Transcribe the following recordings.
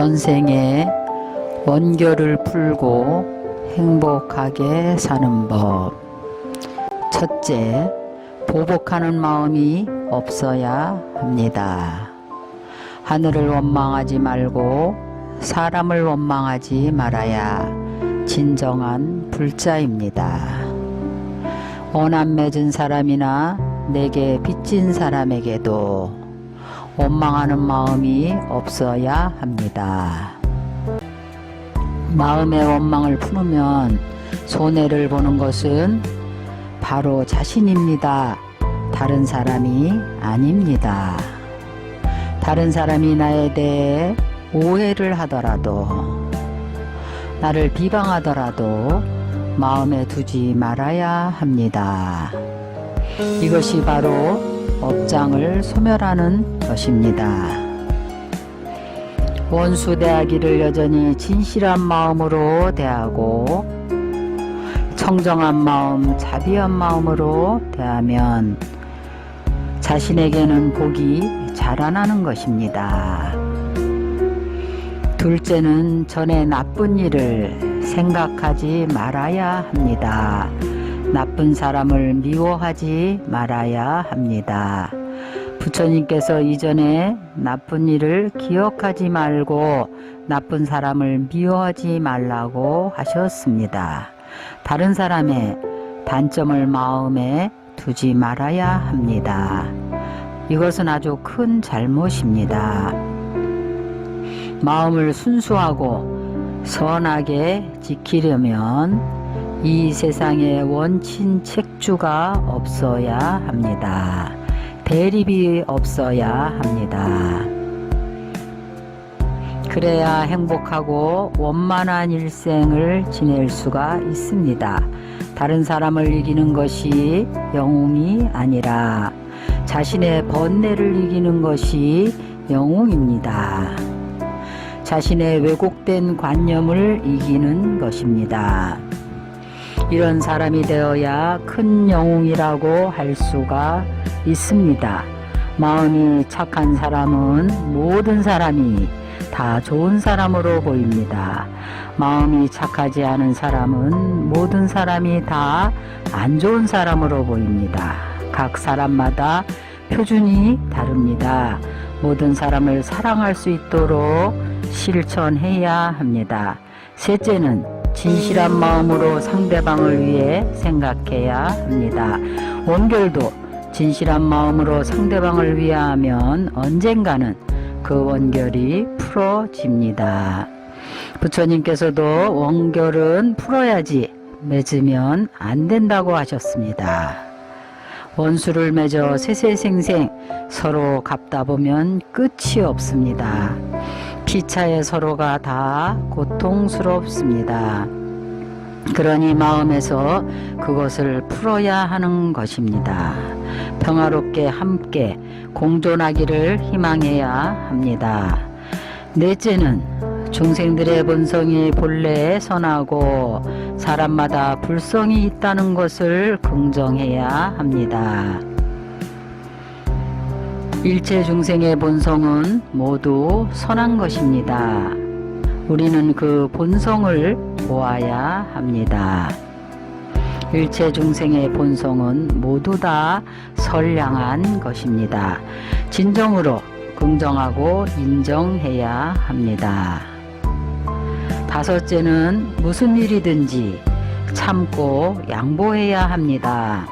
전생에 원결을 풀고 행복하게 사는 법. 첫째, 보복하는 마음이 없어야 합니다. 하늘을 원망하지 말고 사람을 원망하지 말아야 진정한 불자입니다. 원한 맺은 사람이나 내게 빚진 사람에게도 원망하는 마음이 없어야 합니다. 마음의 원망을 품으면 손해를 보는 것은 바로 자신입니다. 다른 사람이 아닙니다. 다른 사람이 나에 대해 오해를 하더라도 나를 비방하더라도 마음에 두지 말아야 합니다. 이것이 바로 업장을 소멸하는 것입니다. 원수 대하기를 여전히 진실한 마음으로 대하고 청정한 마음, 자비한 마음으로 대하면 자신에게는 복이 자라나는 것입니다. 둘째는 전에 나쁜 일을 생각하지 말아야 합니다. 나쁜 사람을 미워하지 말아야 합니다. 부처님께서 이전에 나쁜 일을 기억하지 말고 나쁜 사람을 미워하지 말라고 하셨습니다. 다른 사람의 단점을 마음에 두지 말아야 합니다. 이것은 아주 큰 잘못입니다. 마음을 순수하고 선하게 지키려면 이 세상에 원친 책주가 없어야 합니다. 대립이 없어야 합니다. 그래야 행복하고 원만한 일생을 지낼 수가 있습니다. 다른 사람을 이기는 것이 영웅이 아니라 자신의 번뇌를 이기는 것이 영웅입니다. 자신의 왜곡된 관념을 이기는 것입니다. 이런 사람이 되어야 큰 영웅이라고 할 수가 있습니다. 마음이 착한 사람은 모든 사람이 다 좋은 사람으로 보입니다. 마음이 착하지 않은 사람은 모든 사람이 다 안 좋은 사람으로 보입니다. 각 사람마다 표준이 다릅니다. 모든 사람을 사랑할 수 있도록 실천해야 합니다. 셋째는 진실한 마음으로 상대방을 위해 생각해야 합니다. 원결도 진실한 마음으로 상대방을 위하면 언젠가는 그 원결이 풀어집니다. 부처님께서도 원결은 풀어야지 맺으면 안 된다고 하셨습니다. 원수를 맺어 세세생생 서로 갚다 보면 끝이 없습니다. 피차에 서로가 다 고통스럽습니다. 그러니 마음에서 그것을 풀어야 하는 것입니다. 평화롭게 함께 공존하기를 희망해야 합니다. 넷째는 중생들의 본성이 본래 선하고 사람마다 불성이 있다는 것을 긍정해야 합니다. 일체 중생의 본성은 모두 선한 것입니다. 우리는 그 본성을 보아야 합니다. 일체 중생의 본성은 모두 다 선량한 것입니다. 진정으로 긍정하고 인정해야 합니다. 다섯째는 무슨 일이든지 참고 양보해야 합니다.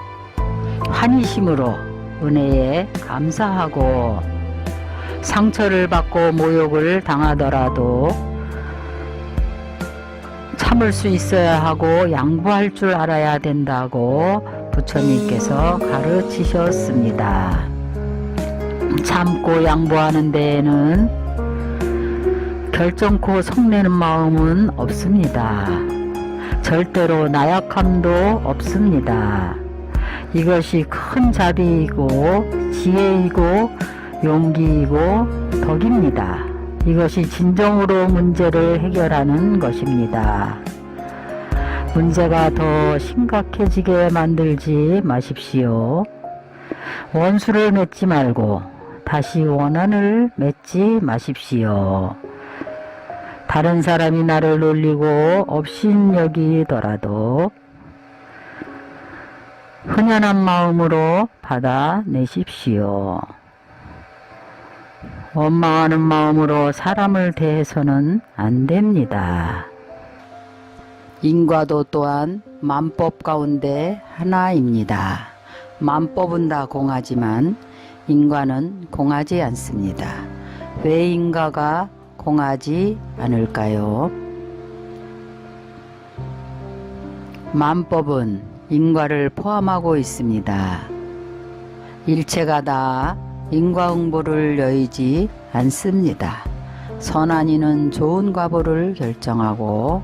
환희심으로 은혜에 감사하고 상처를 받고 모욕을 당하더라도 참을 수 있어야 하고 양보할 줄 알아야 된다고 부처님께서 가르치셨습니다. 참고 양보하는 데에는 결정코 성내는 마음은 없습니다. 절대로 나약함도 없습니다. 이것이 큰 자비이고 지혜이고 용기이고 덕입니다. 이것이 진정으로 문제를 해결하는 것입니다. 문제가 더 심각해지게 만들지 마십시오. 원수를 맺지 말고 다시 원한을 맺지 마십시오. 다른 사람이 나를 놀리고 업신여기더라도 흔연한 마음으로 받아내십시오. 원망하는 마음으로 사람을 대해서는 안 됩니다. 인과도 또한 만법 가운데 하나입니다. 만법은 다 공하지만 인과는 공하지 않습니다. 왜 인과가 공하지 않을까요? 만법은 인과를 포함하고 있습니다. 일체가 다 인과응보를 여의지 않습니다. 선한 이는 좋은 과보를 결정하고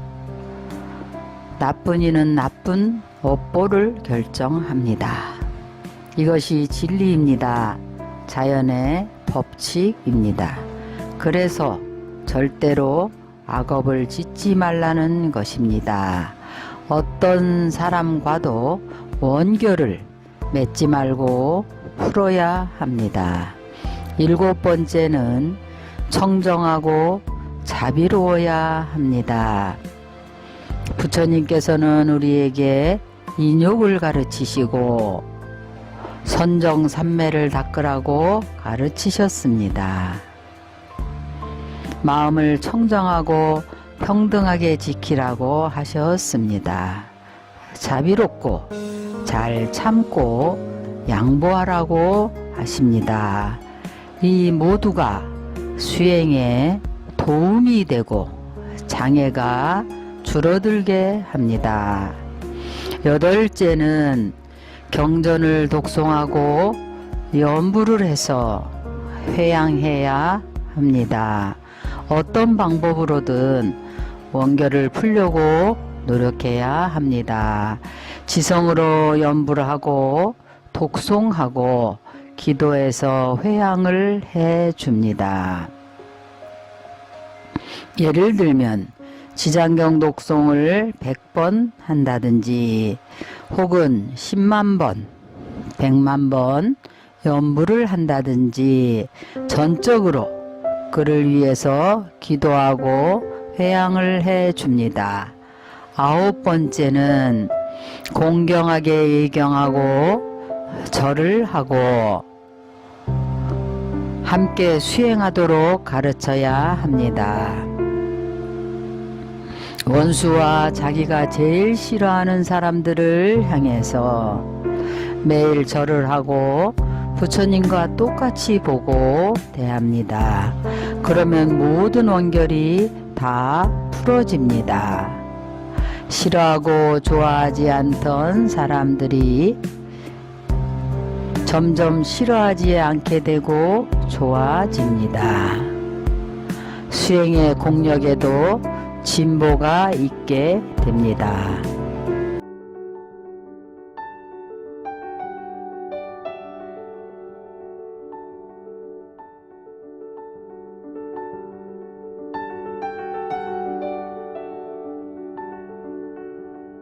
나쁜 이는 나쁜 업보를 결정합니다. 이것이 진리입니다. 자연의 법칙입니다. 그래서 절대로 악업을 짓지 말라는 것입니다. 어떤 사람과도 원결을 맺지 말고 풀어야 합니다. 일곱 번째는 청정하고 자비로워야 합니다. 부처님께서는 우리에게 인욕을 가르치시고 선정삼매를 닦으라고 가르치셨습니다. 마음을 청정하고 평등하게 지키라고 하셨습니다. 자비롭고 잘 참고 양보하라고 하십니다. 이 모두가 수행에 도움이 되고 장애가 줄어들게 합니다. 여덟째는 경전을 독송하고 연부를 해서 회양해야 합니다. 어떤 방법으로든 원결을 풀려고 노력해야 합니다. 지성으로 연부를 하고 독송하고 기도해서 회양을 해 줍니다. 예를 들면 지장경 독송을 100번 한다든지 혹은 10만 번, 100만 번 연부를 한다든지 전적으로 그를 위해서 기도하고 회양을 해 줍니다. 아홉 번째는 공경하게 예경하고 절을 하고 함께 수행하도록 가르쳐야 합니다. 원수와 자기가 제일 싫어하는 사람들을 향해서 매일 절을 하고 부처님과 똑같이 보고 대합니다. 그러면 모든 원결이 다 풀어집니다. 싫어하고 좋아하지 않던 사람들이 점점 싫어하지 않게 되고 좋아집니다. 수행의 공력에도 진보가 있게 됩니다.